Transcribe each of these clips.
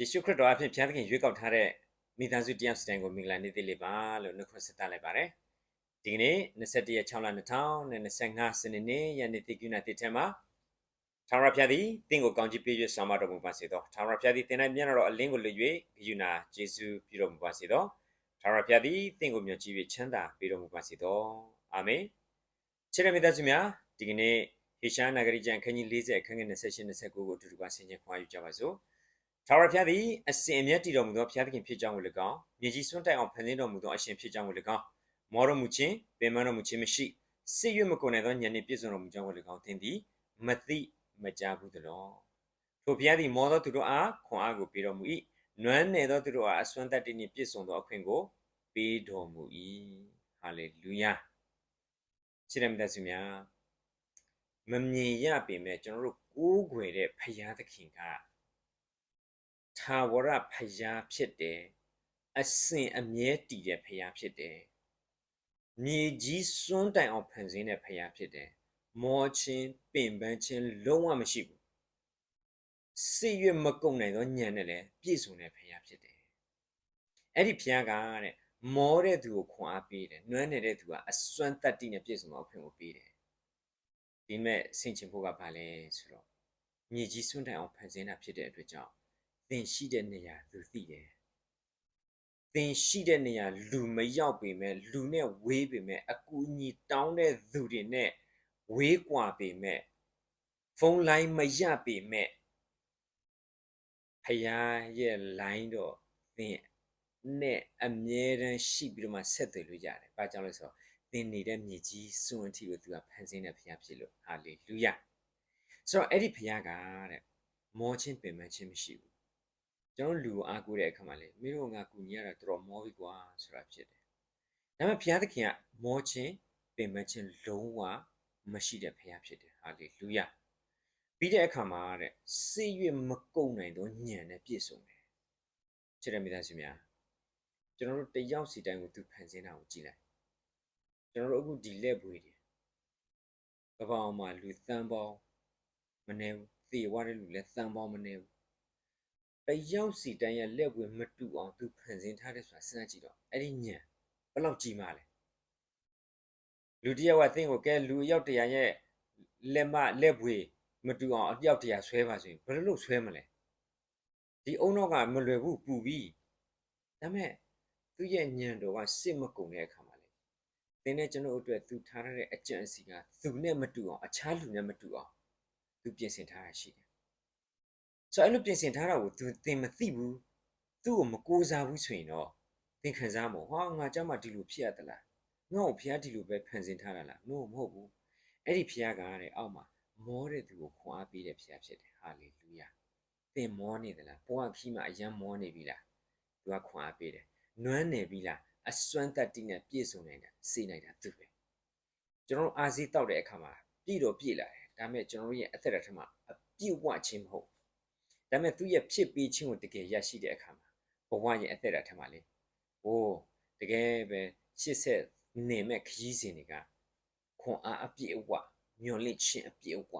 ယေရှုခရစ်တော်အဖင်ဘုရားသခင်ရွေးကောက်ထားတဲ့မိသားစုတရားစတိုင်ကိုမင်္ဂလာနေ့သေးလေးပါလို့နှုတ်ခွန်းဆက်သလိုက်ပါတယ်ဒီကနေ့21ရက်6လ2025စနေနေ့ယနေ့တိကုနာတိထဲမှာထာဝရဘုရားသည်တင့်ကိုကောင်းချီးပေး၍ဆောင်မတော်မူပါစေသောထာဝရဘုရားသည်သင်၌မျက်နှာတော်အလင်းကိုလွှတ်၍ဂယုဏယေရှုပြုတော်မူပါစေသောထာဝရဘုရားသည်တင့်ကိုမြတ်ကြီး၍ချမ်းသာပေးတော်မူပါစေသောအာမင်ချစ်တဲ့မိသားစုများဒီကနေ့ဟေရှားနဂရီကျမ်းခန်းကြီး40အခန်းငယ်28 29ကိုအတူတူပါဆင်ခြင်ခွာယူကြပါစို့ ထာဝရဘုရားသည်အစဉ်အမြဲတည်တော်မူသောဘုရားသခင်ဖြစ်ကြောင်းကို၎င်းမြေကြီးစွန့်တိုင်အောင်ဖန်ဆင်းတော်မူသောအရှင်ဖြစ်ကြောင်းကို၎င်းမောတော်မူခြင်းပင်မတော်မူခြင်းမရှိစစ်ရွမကုန်တဲ့သောဉာဏ်နှင့်ပြည့်စုံတော်မူကြောင်းကို၎င်းသင်သည်မသိမကြားဘူးသလောထိုဘုရားသည်မောသောသူတို့အားခွန်အားကိုပေးတော်မူ၏နွမ်းနယ်သောသူတို့အားအစွမ်းတတ္တိနှင့်ပြည့်စုံသောအခွင့်ကိုပေးတော်မူ၏ဟာလေလုယာချစ်တဲ့မိသားစုများမမြင်ရပေမဲ့ကျွန်တော်တို့ကိုးကွယ်တဲ့ဖရာသခင်က သာဝရဖရာဖြစ်တယ်အစဉ်အမြဲတည်တဲ့ဖရာဖြစ်တယ်မြေကြီးစွန်းတိုင်အောင်ဖန်ဆင်းတဲ့ဖရာဖြစ်တယ်မောချင်းပင်ပန်းချင်းလုံးဝမရှိဘူးစစ်ရွမကုန်နိုင်သောညံနဲ့လည်းပြည့်စုံတဲ့ဖရာဖြစ်တယ်အဲ့ဒီဖရာကတဲ့မောတဲ့သူကိုခွန်အားပေးတယ်နွမ်းနေတဲ့သူကအစွမ်းတတ္တိနဲ့ပြည့်စုံသောအခွင့်ကိုပေးတယ်ဒီမဲ့ဆင်ခြင်ဖို့ကဘာလဲဆိုတော့မြေကြီးစွန့်တိုင်အောင်ဖန်ဆင်းတာဖြစ်တဲ့အတွက်ကြောင့် သင်ရှိတဲ့နေရာသူသိတယ်သင်ရှိတဲ့နေရာလူမရောက်ပေမဲ့လူနဲ့ဝေးပေမဲ့အကူအညီတောင်းတဲ့သူတွေနဲ့ဝေးကွာပေမဲ့ဖုန်းလိုင်းမရပေမဲ့ဖယားရဲ့ line တော့သင်နဲ့အမြဲတမ်းရှိပြီးတော့မှဆက်သွယ်လို့ရတယ်။ဘာကြောင့်လဲဆိုတော့သင်နေတဲ့မြေကြီးစွန့်အထိကိုသူကဖန်ဆင်းတဲ့ဖခင်ဖြစ်လို့ဟာလေလုယ။ဆိုတော့အဲ့ဒီဖခင်ကတဲ့မောချင်းပင်ပန်းချင်းမရှိဘူး။ ကျွန်တော်လူကိုအားကိုးတဲ့အခါမှာလေမင်းတို့ငါကူညီရတာတော်တော်မောပြီကွာဆိုတာဖြစ်တယ်။ဒါပေမဲ့ဖခင်သခင်ကမောချင်းပင်ပန်းချင်းလုံးဝမရှိတဲ့ဖခင်ဖြစ်တယ်။ဟာလေလုယ။ပြီးတဲ့အခါမှာတဲ့စိတ်ရွမကုန်နိုင်သောညံနဲ့ပြည့်စုံတယ်။ချစ်တဲ့မိသားစုများကျွန်တော်တို့တယောက်စီတိုင်းကိုသူဖန်ဆင်းတာကိုကြည့်လိုက်ကျွန်တော်တို့အခုဒီလက်ပွေတွေကပောင်မှာလူသန်းပေါင်းမနေဘူးသေသွားတဲ့လူလည်းသန်းပေါင်းမနေဘူး တယောက်စီတိုင်းရဲ့လက်ပွေမတူအောင်သူဖန်ဆင်းထားတဲ့ဆိုတာစဉ်းစားကြည့်တော့အဲ့ဒီညံဘယ်လောက်ကြီးမားလဲလူတယောက်ကသင်ကိုကဲလူအယောက်တရာရဲ့လက်မလက်ပွေမတူအောင်အယောက်တရာဆွဲပါဆိုရင်ဘယ်လိုလုပ်ဆွဲမလဲဒီအုံတော့ကမလွယ်ဘူးပူပြီးဒါမဲ့သူ့ရဲ့ညံတော်ကစစ်မကုံတဲ့အခါမှာလေသင်နဲ့ကျွန်တော်အတွက်သူထားရတဲ့အကြံစီကသူနဲ့မတူအောင်အခြားလူနဲ့မတူအောင်သူပြင်ဆင်ထားတာရှိတယ် ဆိုတော့အဲ့လိုပြင်ဆင်ထားတာကိုသူသင်မသိဘူးသူ့ကိုမကိုးစားဘူးဆိုရင်တော့သင်ခံစားမို့ဟာငါကြောက်မှဒီလိုဖြစ်ရသလားငါ့ကိုဖះဒီလိုပဲဖန်ဆင်းထားတာလား no မဟုတ်ဘူးအဲ့ဒီဖះကတဲ့အောက်မှာမောတဲ့သူကိုခွန်အားပေးတဲ့ဖះဖြစ်တယ်ဟာလေလုယာသင်မောနေသလားဘဝခီးမှာအယံမောနေပြီလားသူကခွန်အားပေးတယ်နွမ်းနယ်ပြီလားအစွမ်းတက်တိနဲ့ပြည့်စုံနေတာစေနိုင်တာသူပဲကျွန်တော်အာဇီတောက်တဲ့အခါမှာပြည့်တော့ပြည့်လာတယ်ဒါပေမဲ့ကျွန်တော်ရဲ့အသက်တာထက်မှာအပြည့်ဝခြင်းမဟုတ် ဒါပေမဲ့သူရဲ့ဖြစ်ပြီးခြင်းကိုတကယ်ရရှိတဲ့အခါမှာဘဝရဲ့အသက်တာထက်မှာလေဟိုးတကယ်ပဲရှစ်ဆက်နေမဲ့ခရီးစဉ်တွေကခွန်အားအပြည့်အဝညွန်လင့်ခြင်းအပြည့်အဝ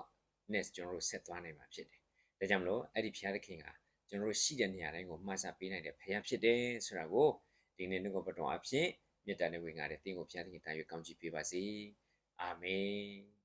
နဲ့ ကျွန်တော်တို့ဆက်သွားနိုင်မှာဖြစ်တယ်ဒါကြောင့်မလို့အဲ့ဒီဘုရားသခင်ကကျွန်တော်တို့ရှိတဲ့နေရာတိုင်းကိုမှတ်စာပေးနိုင်တဲ့ဘုရားဖြစ်တယ်ဆိုတာကိုဒီနေ့နှုတ်ကပတော်အဖြစ်မေတ္တာနဲ့ဝင်ငါတဲ့သင်ကိုဘုရားသခင်တာရွေးကောင်းချီးပေးပါစေအာမင်